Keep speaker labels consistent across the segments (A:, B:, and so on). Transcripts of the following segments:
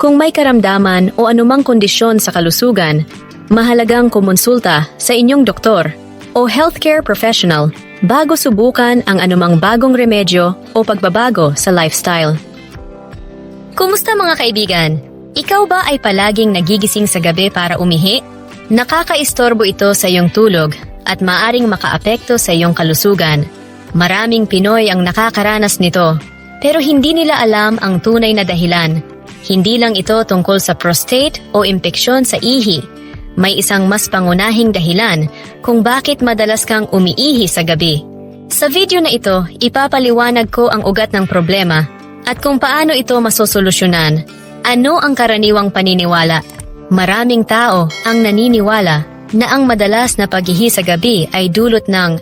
A: Kung may karamdaman o anumang kondisyon sa kalusugan, mahalagang kumonsulta sa inyong doktor o healthcare professional bago subukan ang anumang bagong remedyo o pagbabago sa lifestyle. Kumusta mga kaibigan? Ikaw ba ay palaging nagigising sa gabi para umihi? Nakakaistorbo ito sa iyong tulog at maaring makaapekto sa iyong kalusugan. Maraming Pinoy ang nakakaranas nito, pero hindi nila alam ang tunay na dahilan. Hindi lang ito tungkol sa prostate o impeksyon sa ihi. May isang mas pangunahing dahilan kung bakit madalas kang umiihi sa gabi. Sa video na ito, ipapaliwanag ko ang ugat ng problema at kung paano ito masosolusyonan. Ano ang karaniwang paniniwala? Maraming tao ang naniniwala na ang madalas na paghihi sa gabi ay dulot ng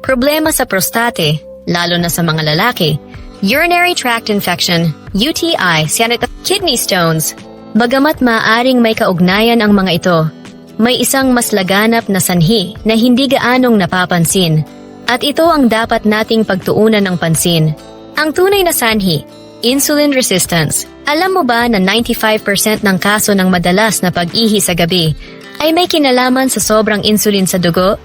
A: problema sa prostate, lalo na sa mga lalaki, urinary tract infection, UTI, sanit kidney stones. Bagamat maaring may kaugnayan ang mga ito, may isang mas laganap na sanhi na hindi gaanong napapansin. At ito ang dapat nating pagtuunan ng pansin. Ang tunay na sanhi, insulin resistance. Alam mo ba na 95% ng kaso ng madalas na pag-ihi sa gabi ay may kinalaman sa sobrang insulin sa dugo?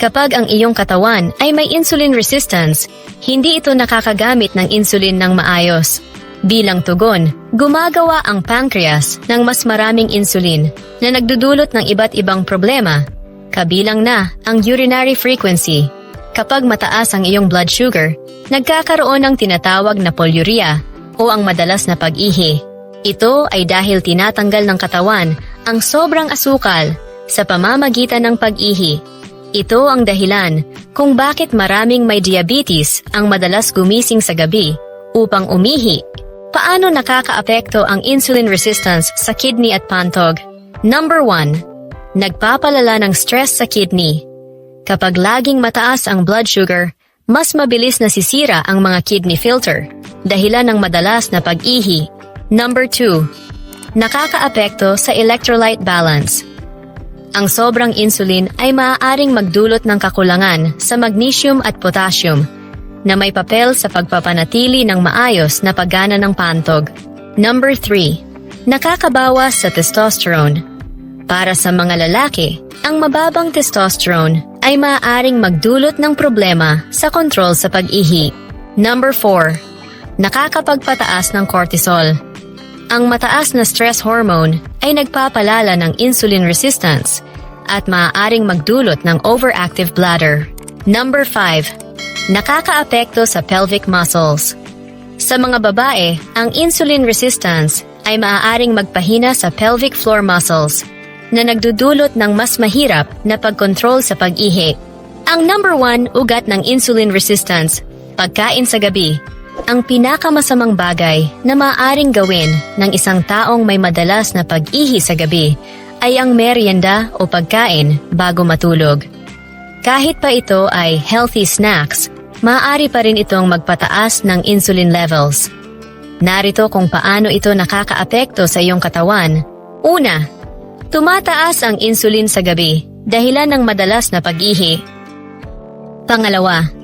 A: Kapag ang iyong katawan ay may insulin resistance, hindi ito nakakagamit ng insulin ng maayos. Bilang tugon, gumagawa ang pancreas ng mas maraming insulin na nagdudulot ng iba't ibang problema, kabilang na ang urinary frequency. Kapag mataas ang iyong blood sugar, nagkakaroon ng tinatawag na polyuria o ang madalas na pag-ihi. Ito ay dahil tinatanggal ng katawan ang sobrang asukal sa pamamagitan ng pag-ihi ito ang dahilan kung bakit maraming may diabetes ang madalas gumising sa gabi upang umihi. Paano nakakaapekto ang insulin resistance sa kidney at pantog? Number 1. Nagpapalala ng stress sa kidney. Kapag laging mataas ang blood sugar, mas mabilis nasisira ang mga kidney filter, dahilan ng madalas na pag-ihi. Number 2. Nakakaapekto sa electrolyte balance. Ang sobrang insulin ay maaaring magdulot ng kakulangan sa magnesium at potassium na may papel sa pagpapanatili ng maayos na paggana ng pantog. Number 3. Nakakabawas sa testosterone. Para sa mga lalaki, ang mababang testosterone ay maaaring magdulot ng problema sa kontrol sa pag-ihi. Number 4. Nakakapagpataas ng cortisol. Ang mataas na stress hormone ay nagpapalala ng insulin resistance at maaaring magdulot ng overactive bladder. Number 5. Nakakaapekto sa pelvic muscles. Sa mga babae, ang insulin resistance ay maaaring magpahina sa pelvic floor muscles na nagdudulot ng mas mahirap na pagkontrol sa pag-ihi. Ang number 1 ugat ng insulin resistance, pagkain sa gabi, ang pinakamasamang bagay na maaaring gawin ng isang taong may madalas na pag-ihi sa gabi ay ang merienda o pagkain bago matulog. Kahit pa ito ay healthy snacks, maaari pa rin itong magpataas ng insulin levels. Narito kung paano ito nakakaapekto sa iyong katawan. Una, tumataas ang insulin sa gabi dahilan ng madalas na pag-ihi. Pangalawa,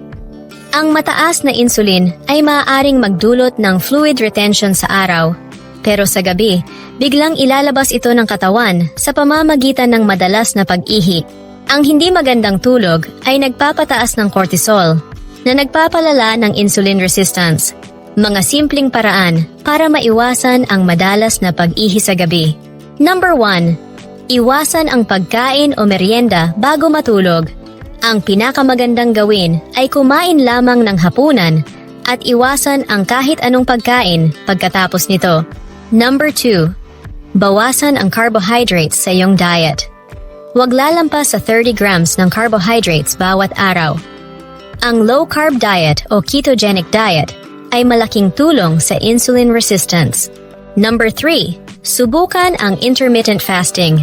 A: ang mataas na insulin ay maaaring magdulot ng fluid retention sa araw, pero sa gabi, biglang ilalabas ito ng katawan sa pamamagitan ng madalas na pag-ihi. Ang hindi magandang tulog ay nagpapataas ng cortisol na nagpapalala ng insulin resistance. Mga simpleng paraan para maiwasan ang madalas na pag-ihi sa gabi. Number 1. Iwasan ang pagkain o merienda bago matulog ang pinakamagandang gawin ay kumain lamang ng hapunan at iwasan ang kahit anong pagkain pagkatapos nito. Number 2. Bawasan ang carbohydrates sa iyong diet. Huwag lalampas sa 30 grams ng carbohydrates bawat araw. Ang low-carb diet o ketogenic diet ay malaking tulong sa insulin resistance. Number 3. Subukan ang intermittent fasting.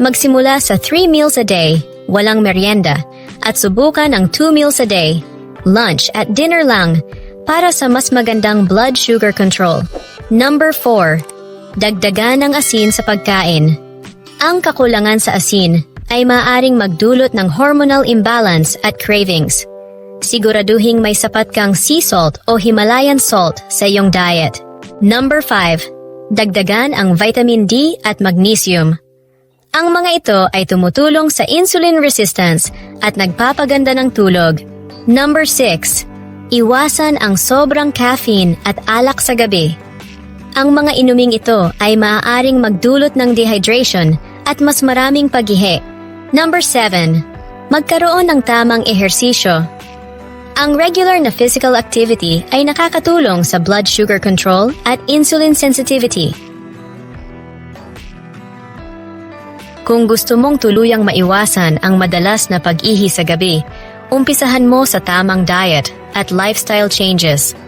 A: Magsimula sa 3 meals a day, walang merienda, at subukan ang 2 meals a day, lunch at dinner lang, para sa mas magandang blood sugar control. Number 4. Dagdagan ng asin sa pagkain. Ang kakulangan sa asin ay maaring magdulot ng hormonal imbalance at cravings. Siguraduhing may sapat kang sea salt o Himalayan salt sa iyong diet. Number 5. Dagdagan ang vitamin D at magnesium. Ang mga ito ay tumutulong sa insulin resistance at nagpapaganda ng tulog. Number 6. Iwasan ang sobrang caffeine at alak sa gabi. Ang mga inuming ito ay maaaring magdulot ng dehydration at mas maraming paghihi. Number 7. Magkaroon ng tamang ehersisyo. Ang regular na physical activity ay nakakatulong sa blood sugar control at insulin sensitivity. Kung gusto mong tuluyang maiwasan ang madalas na pag-ihi sa gabi, umpisahan mo sa tamang diet at lifestyle changes.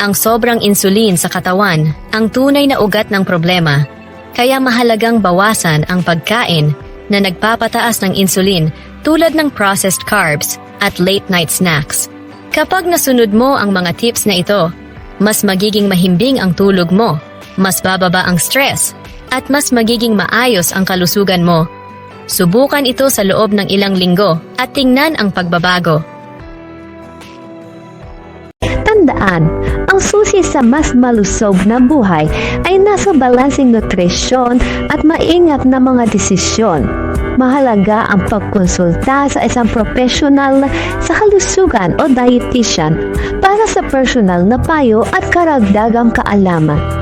A: Ang sobrang insulin sa katawan ang tunay na ugat ng problema, kaya mahalagang bawasan ang pagkain na nagpapataas ng insulin tulad ng processed carbs at late night snacks. Kapag nasunod mo ang mga tips na ito, mas magiging mahimbing ang tulog mo, mas bababa ang stress, at mas magiging maayos ang kalusugan mo. Subukan ito sa loob ng ilang linggo at tingnan ang pagbabago.
B: Tandaan, ang susi sa mas malusog na buhay ay nasa balancing nutrisyon at maingat na mga desisyon. Mahalaga ang pagkonsulta sa isang profesional sa kalusugan o dietitian para sa personal na payo at karagdagang kaalaman.